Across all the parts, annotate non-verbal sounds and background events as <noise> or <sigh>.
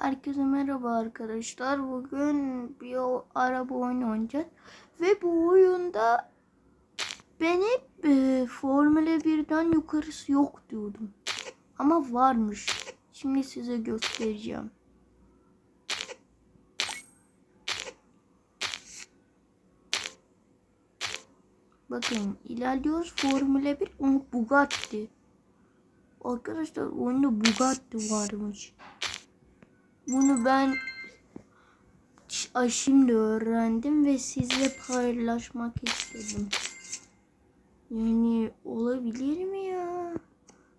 Herkese merhaba arkadaşlar. Bugün bir araba oyunu oynayacağız. Ve bu oyunda ben hep e, Formula 1'den yukarısı yok diyordum. Ama varmış. Şimdi size göstereceğim. Bakın ilerliyoruz. Formula 1 ama Bugatti. Arkadaşlar oyunda Bugatti varmış. Bunu ben şimdi öğrendim ve sizle paylaşmak istedim. Yani olabilir mi ya?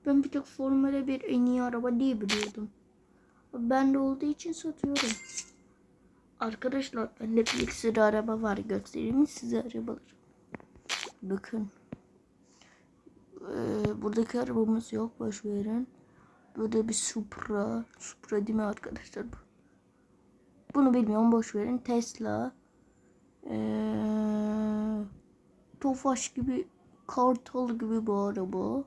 Ben bir tek Formula 1 en iyi araba diye biliyordum. Ben de olduğu için satıyorum. Arkadaşlar bende bir sürü araba var. Göstereyim size arabaları? Bakın. Ee, buradaki arabamız yok. Boş verin. Burada bir Supra. Supra değil mi arkadaşlar bu? Bunu bilmiyorum. Boş verin. Tesla. Ee, Tofaş gibi Kartal gibi bu araba.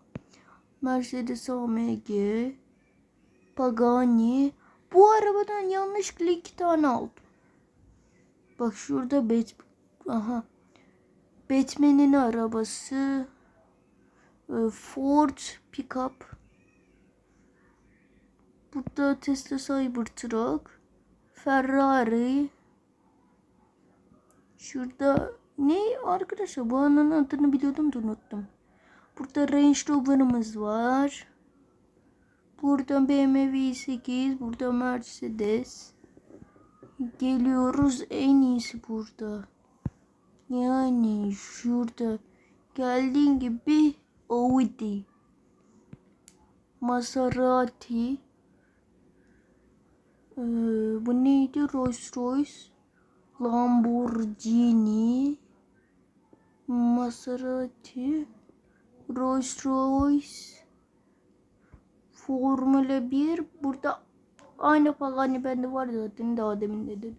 Mercedes AMG. Pagani. Bu arabadan yanlışlıkla iki tane aldım. Bak şurada Bat Aha. Batman'in arabası. Ee, Ford pickup. Burada Tesla Cybertruck. Ferrari. Şurada ne arkadaşlar bu anın adını biliyordum da unuttum. Burada Range Rover'ımız var. Burada BMW 8, burada Mercedes. Geliyoruz en iyisi burada. Yani şurada geldiğin gibi Audi. Maserati. Ee, bu neydi? Rolls Royce. Lamborghini. Maserati. Rolls Royce. Formula 1. Burada aynı Pagani bende var zaten daha demin de dedim.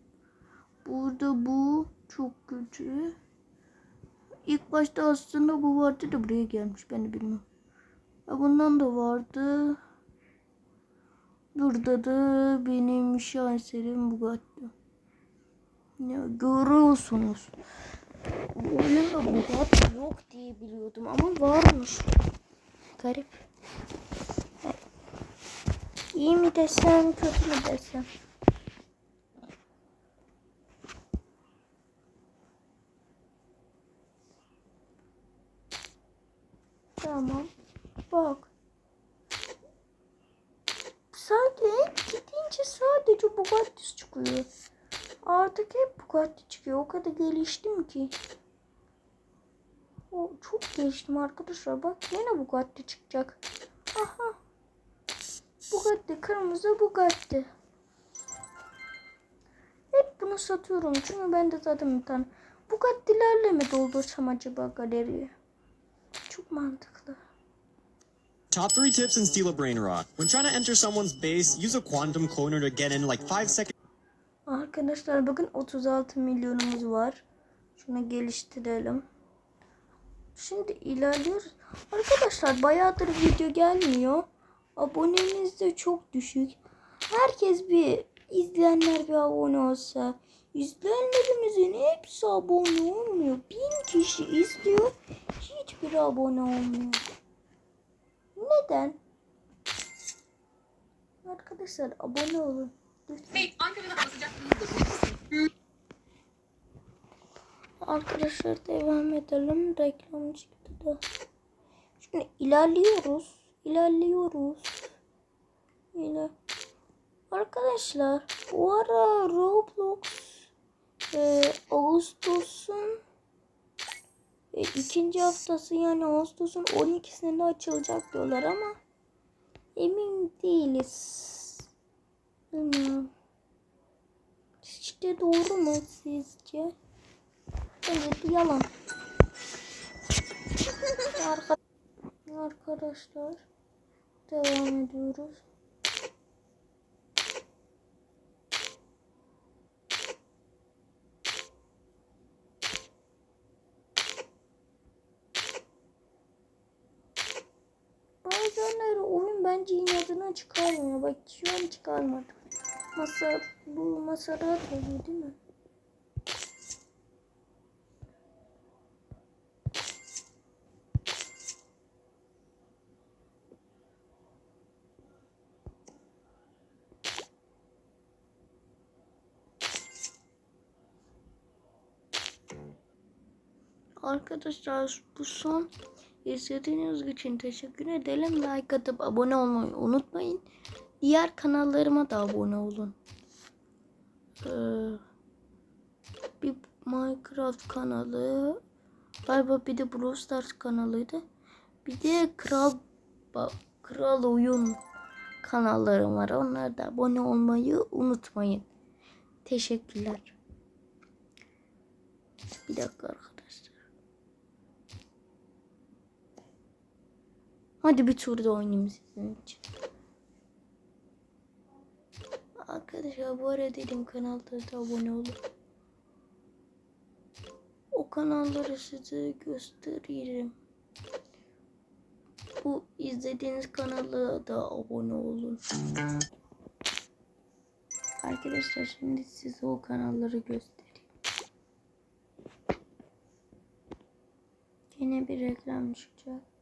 Burada bu çok kötü. İlk başta aslında bu vardı da buraya gelmiş ben de bilmiyorum. Ya bundan da vardı. Burada da benim şaheserim Bugatti. Ya görüyorsunuz. Oyunda Bugatti yok diye biliyordum ama varmış. Garip. İyi mi desem kötü mü desem. Tamam. Bak. Bugatti çıkıyor. Artık hep Bugatti çıkıyor. O kadar geliştim ki. O çok geliştim arkadaşlar. Bak yine Bugatti çıkacak. Aha. Bugatti kırmızı Bugatti. Hep bunu satıyorum. Çünkü ben de zaten bir tane Bugatti'lerle mi doldursam acaba galeriye? Çok mantıklı. Top three tips in Steal a Brain Rot. When trying to enter someone's base, use a quantum cloner to get in like 5 seconds. Arkadaşlar bakın 36 milyonumuz var. Şunu geliştirelim. Şimdi ilerliyoruz. Arkadaşlar bayağıdır video gelmiyor. Abonemiz de çok düşük. Herkes bir izleyenler bir abone olsa. İzleyenlerimizin hepsi abone olmuyor. Bin kişi izliyor. Hiçbiri abone olmuyor. Neden? Arkadaşlar abone olun. Hey, Ankara'da. Arkadaşlar devam edelim. Reklam çıktı da. Şimdi ilerliyoruz. İlerliyoruz. İler. Arkadaşlar bu ara Roblox e, Ağustos'un e, ikinci haftası yani Ağustos'un 12'sinde açılacak diyorlar ama emin değiliz. Bilmiyorum. İşte doğru mu sizce? Evet yalan. Arka <laughs> Arkadaşlar devam ediyoruz. Bazenleri oyun bence inadına çıkarmıyor. Bak şu an çıkarmadı. Masa bu masa rahat oluyor değil mi? Arkadaşlar bu son izlediğiniz için teşekkür ederim. Like atıp abone olmayı unutmayın. Diğer kanallarıma da abone olun. Ee, bir Minecraft kanalı, galiba bir de Brawl Stars kanalıydı. Bir de Kral Kral Oyun kanallarım var. Onlara da abone olmayı unutmayın. Teşekkürler. Bir dakika arkadaşlar. Hadi bir turda oynayayım sizin için. Arkadaşlar bu arada dedim kanallara da abone olun. O kanalları size gösteririm. Bu izlediğiniz kanala da abone olun. Arkadaşlar şimdi size o kanalları göstereyim. Yine bir reklam çıkacak.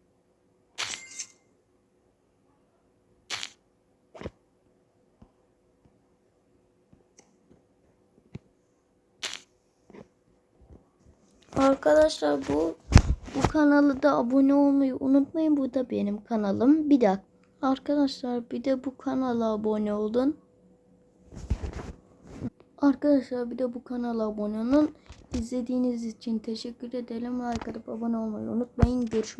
Arkadaşlar bu bu kanalı da abone olmayı unutmayın. Bu da benim kanalım. Bir dakika. Arkadaşlar bir de bu kanala abone olun. Arkadaşlar bir de bu kanala abone olun. İzlediğiniz için teşekkür ederim. Like atıp abone olmayı unutmayın. Görüşmek